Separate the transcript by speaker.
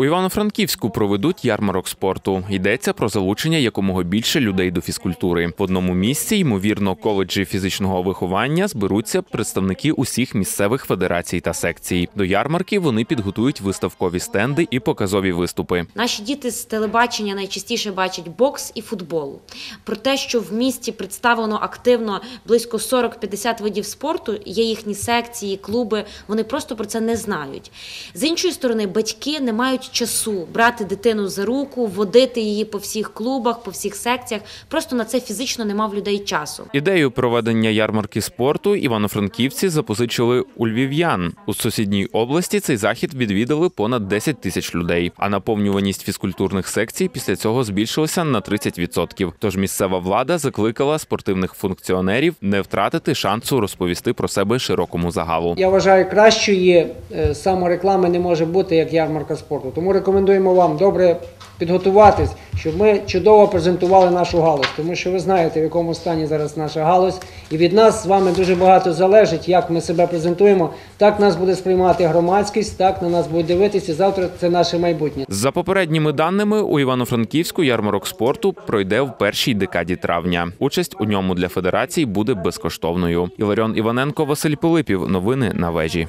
Speaker 1: У Івано-Франківську проведуть ярмарок спорту. Йдеться про залучення якомога більше людей до фізкультури. В одному місці, ймовірно, коледжі фізичного виховання зберуться представники усіх місцевих федерацій та секцій. До ярмарки вони підготують виставкові стенди і показові виступи.
Speaker 2: Наші діти з телебачення найчастіше бачать бокс і футбол. Про те, що в місті представлено активно близько 40-50 видів спорту, є їхні секції, клуби. Вони просто про це не знають. З іншої сторони, батьки не мають часу брати дитину за руку, водити її по всіх клубах, по всіх секціях. Просто на це фізично нема в людей часу.
Speaker 1: Ідею проведення ярмарки спорту івано-франківці запозичили у львів'ян. У сусідній області цей захід відвідали понад 10 тисяч людей. А наповнюваність фізкультурних секцій після цього збільшилася на 30%. Тож місцева влада закликала спортивних функціонерів не втратити шансу розповісти про себе широкому загалу.
Speaker 3: Я вважаю, кращої е, самореклами не може бути, як ярмарка спорту. Тому рекомендуємо вам добре підготуватись, щоб ми чудово презентували нашу галузь. Тому що ви знаєте, в якому стані зараз наша галузь. І від нас з вами дуже багато залежить, як ми себе презентуємо. Так нас буде сприймати громадськість, так на нас буде дивитися. Завтра це наше майбутнє.
Speaker 1: За попередніми даними, у Івано-Франківську ярмарок спорту пройде в першій декаді травня. Участь у ньому для федерацій буде безкоштовною. Іларіон Іваненко, Василь Пилипів. Новини на вежі.